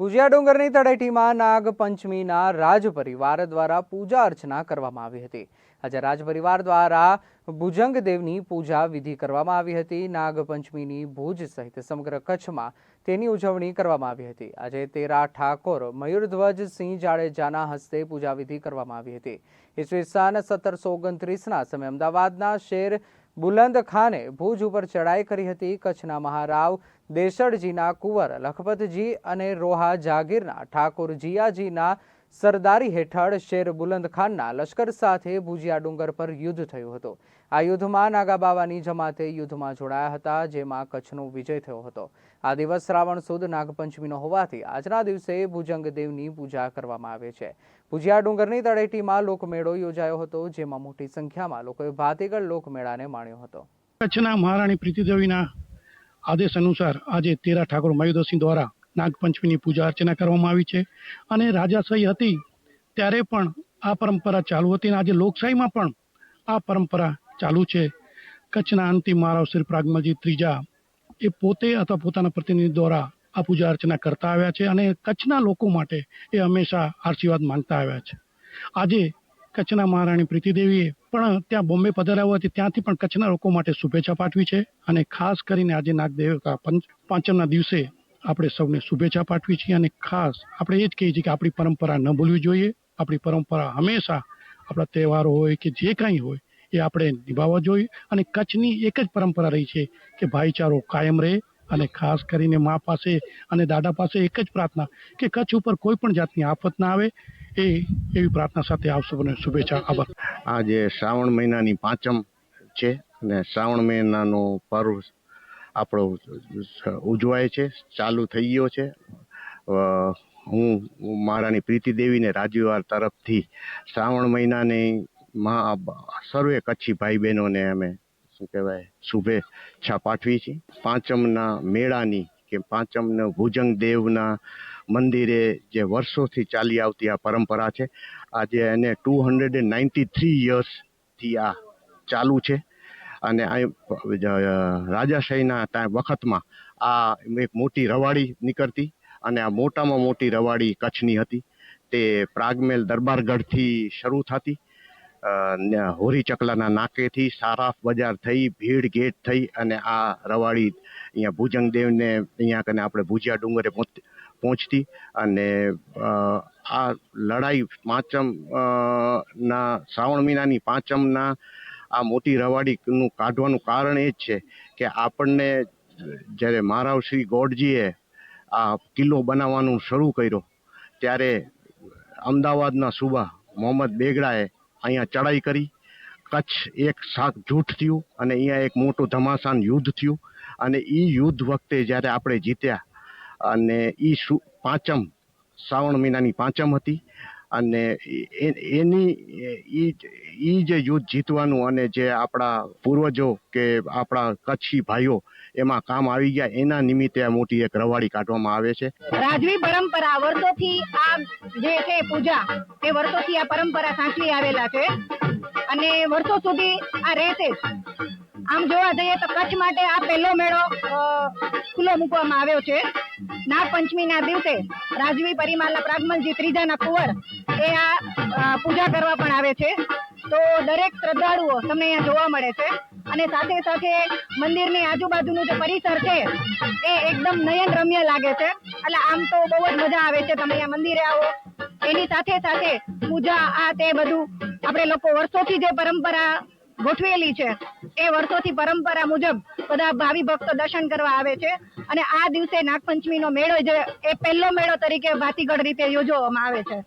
પૂજ્યા ડુંગરની તળેટીમાં નાગપંચમીના રાજ પરિવાર દ્વારા પૂજા અર્ચના કરવામાં આવી હતી. આજે રાજ પરિવાર દ્વારા ભુજંગ દેવની પૂજા વિધિ કરવામાં આવી હતી. નાગપંચમીની ભુજ સહિત સમગ્ર કચ્છમાં તેની ઉજવણી કરવામાં આવી હતી. આજે તેરા ઠાકોર, મયુરધ્વજ, સિંહ જાડેજાના હસ્તે પૂજા વિધિ કરવામાં આવી હતી. ઈસવીસન સત્તરસો ઓગણત્રીસના સમય અમદાવાદના શેર બુલંદ ખાને ભુજ ઉપર ચડાઈ કરી હતી કચ્છના મહારાવ દેસડજીના કુંવર, લખપતજી અને રોહા જાગીરના ઠાકોર જીયાજીના સરદારી હેઠળ શેર બુલંદ ખાનના લશ્કર સાથે ભુજિયા ડુંગર પર યુદ્ધ થયું હતું. આ યુદ્ધમાં નાગાબાવાની જમાતે યુદ્ધમાં જોડાયા હતા, જેમાં કચ્છનો વિજય થયો હતો. આ દિવસ શ્રાવણ સુદ નાગપંચમીનો હોવાથી આજના દિવસે ભુજંગ દેવની પૂજા કરવામાં આવે છે. ભુજિયા ડુંગરની તળેટીમાં લોકમેળો યોજાયો હતો, જેમાં મોટી સંખ્યામાં લોકોએ ભાતીગળ લોકમેળાને માણ્યો હતો. કચ્છના મહારાણી પ્રીતિદેવીના આદેશ અનુસાર આજે તેરા ઠાકોર મયુદસિંહ દ્વારા નાગપંચમીની પૂજા અર્ચના કરવામાં આવી છે અને રાજાશાહી હતી ત્યારે પણ આ પરંપરા ચાલુ હતી અને આજે લોકશાહીમાં પણ આ પરંપરા ચાલુ છે. કચ્છના અંતિમ મહારાવ શ્રી પ્રાગમલજી ત્રીજા એ પોતે અથવા પોતાના પ્રતિનિધિ દ્વારા આ પૂજા અર્ચના કરતા આવ્યા છે અને કચ્છના લોકો માટે એ હંમેશા આશીર્વાદ માંગતા આવ્યા છે. આજે કચ્છના મહારાણી પ્રીતિદેવીએ પણ ત્યાં બોમ્બે પધાર્યા હોવાથી ત્યાંથી પણ કચ્છના લોકો માટે શુભેચ્છા પાઠવી છે અને ખાસ કરીને આજે નાગદેવતા પંચ પાંચમના દિવસે આપણે સૌને શુભેચ્છા પાઠવી છીએ અને ખાસ આપણે એ જ કહીએ છીએ કે આપણી પરંપરા ન ભૂલવી જોઈએ. આપણી પરંપરા હંમેશા આપણા તહેવારો હોય કે જે કાંઈ હોય એ આપણે નિભાવવા જોઈએ અને કચ્છની એક જ પરંપરા રહી છે કે ભાઈચારો કાયમ રહે અને ખાસ કરીને મા પાસે અને દાદા પાસે એક જ પ્રાર્થના કે કચ્છ ઉપર કોઈ પણ જાતની આફત ના આવે એ એવી પ્રાર્થના સાથે આપ સૌને શુભેચ્છા, આભાર. આજે શ્રાવણ મહિનાની પાંચમ છે અને શ્રાવણ મહિનાનો પર્વ આપણો ઉજવાય છે, ચાલુ થઈ ગયો છે. હું મહારાણી પ્રીતિ દેવીને રાજવીવાર તરફથી શ્રાવણ મહિનાની મહા સર્વે કચ્છી ભાઈ બહેનોને અમે શું કહેવાય, શુભેચ્છા પાઠવી છીએ. પાંચમના મેળાની કે પાંચમના ભુજંગ દેવના મંદિરે જે વર્ષોથી ચાલી આવતી આ પરંપરા છે, આજે એને two hundred and ninety three યર્સથી આ ચાલુ છે. અને રાજાશાહીના વખતમાં આ એક મોટી રવાડી નીકળતી અને આ મોટામાં મોટી રવાડી કચ્છની હતી. તે પ્રાગમેલ દરબારગઢથી શરૂ થતી. હોરી ચકલાના નાકેથી સારાફ બજાર થઈ, ભીડ ગેટ થઈ અને આ રવાડી અહીંયા ભુજંગદેવને અહીંયા કને આપણે ભુજિયા ડુંગરે પહોંચ- પહોંચતી અને આ લડાઈ પાંચમ ના શ્રાવણ મહિનાની પાંચમના આ મોટી રવાડીનું કાઢવાનું કારણ એ જ છે કે આપણને જ્યારે મહારાવ શ્રી ગોડજીએ આ કિલ્લો બનાવવાનું શરૂ કર્યો, ત્યારે અમદાવાદના સુબા મોહમ્મદ બેગડાએ અહીંયા ચડાઈ કરી. કચ્છ એક શાક જૂઠ થયું અને અહીંયા એક મોટું ધમાસાન યુદ્ધ થયું. અને એ યુદ્ધ વખતે જ્યારે આપણે જીત્યા અને એ પાંચમ શ્રાવણ મહિનાની પાંચમ હતી અને એની, એ જે યુદ્ધ જીતવાનું અને જે આપણા પૂર્વજો કે આપણા કચ્છી ભાઈઓ એમાં કામ આવી ગયા, એના નિમિત્તે આ મોટી એક રવાડી કાઢવામાં આવે છે. રાજવી પરંપરા વર્ષોથી આ જે છે પૂજા, એ વર્ષોથી આ પરંપરા સાચવી આવેલા છે. અને વર્ષો સુધી આ રહેશે આમ જોવા જઈએ તો કચ્છ માટે આ પહેલો મેળો ખુલ્લો મૂકવામાં આવ્યો છે. નાગપંચમીના દિવસે રાજવી પરિમાલના પ્રાગમલજી ત્રીજાના કુંવર એ આ પૂજા કરવા પણ આવે છે. તો દરેક શ્રદ્ધાળુઓ તમને અહીંયા જોવા મળે છે. અને સાથે સાથે મંદિરની આજુબાજુનું જે પરિસર છે, એ એકદમ નયન રમ્ય લાગે છે. એટલે આમ તો બહુ જ મજા આવે છે. તમે અહીંયા મંદિરે આવો. એની સાથે સાથે પૂજા, આ તે બધું આપણે લોકો વર્ષોથી જે પરંપરા ગોઠવેલી છે એ વર્ષોથી પરંપરા મુજબ બધા ભાવિ ભક્તો દર્શન કરવા આવે છે. અને આ દિવસે નાગપંચમીનો મેળો જે, એ પહેલો મેળો તરીકે ભાતીગઢ રીતે યોજવામાં આવે છે.